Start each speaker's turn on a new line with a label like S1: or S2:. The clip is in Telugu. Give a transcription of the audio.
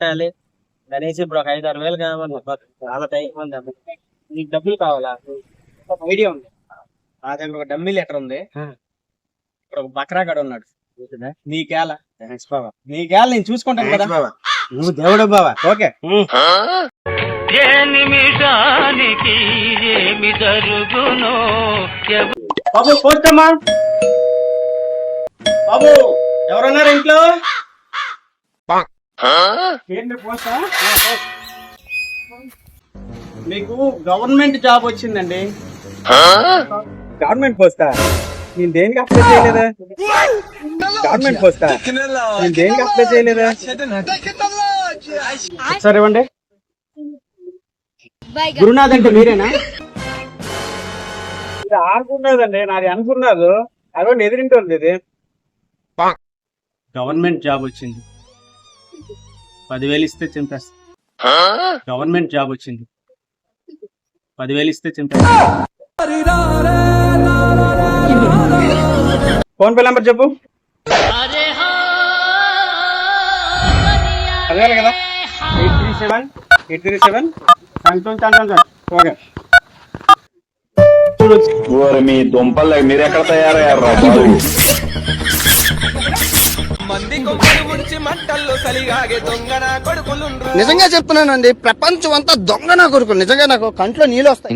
S1: కట్టాలి కనీసం ఇప్పుడు ఒక ఐదు ఆరు వేలు కావాలి. చాలా టైం ఉంది. నీకు డబ్బులు కావాలా? ఒక ఐడియా ఉంది. నా దగ్గర ఒక డమ్మీ లెటర్ ఉంది. ఇప్పుడు ఒక బక్రా గడ ఉన్నాడు. నీకేలా?
S2: థ్యాంక్స్ బావా.
S1: నీకేలా? నేను చూసుకుంటాను కదా.
S2: నువ్వు దేవుడు బావా. ఓకే.
S3: ఏ నిమిషానికి ఏమి జరుగునో? ఎవ-
S1: బాబు పోస్తమ్మా బాబు ఎవరున్నారు ఇంట్లో? మీకు గవర్నమెంట్ జాబ్ వచ్చిందండి.
S2: గవర్నమెంట్ పోస్టా నేను దేనికి అప్లై చేయలేదా? గవర్నమెంట్ పోస్టా నేను దేనికి అప్లై చేయలేదా?
S1: సరే ఇవ్వండి. గురునాథ్ అంటే మీరేనా?
S2: ఇది ఆడుకున్నదండి నాది అనుకున్నది. అదో ఎదిరింటుంది ఇది.
S1: గవర్నమెంట్ జాబ్ వచ్చింది. పదివేలు ఇస్తే చింపేస్తా. గవర్నమెంట్ జాబ్ వచ్చింది. పదివేలు ఇస్తే చింపేస్తా.
S2: ఫోన్ పే నెంబర్ చెప్పు. అదే కదా? Eight three seven eight three seven okay
S4: ఓరి మీ దుంపలు మీరు ఎక్కడ తయారయ్యారు బాబు
S5: నిజంగా చెప్తున్నానండి ప్రపంచం అంతా దొంగ నా కొడుకులు. నిజంగా నాకు కంట్లో నీళ్ళు వస్తాయి.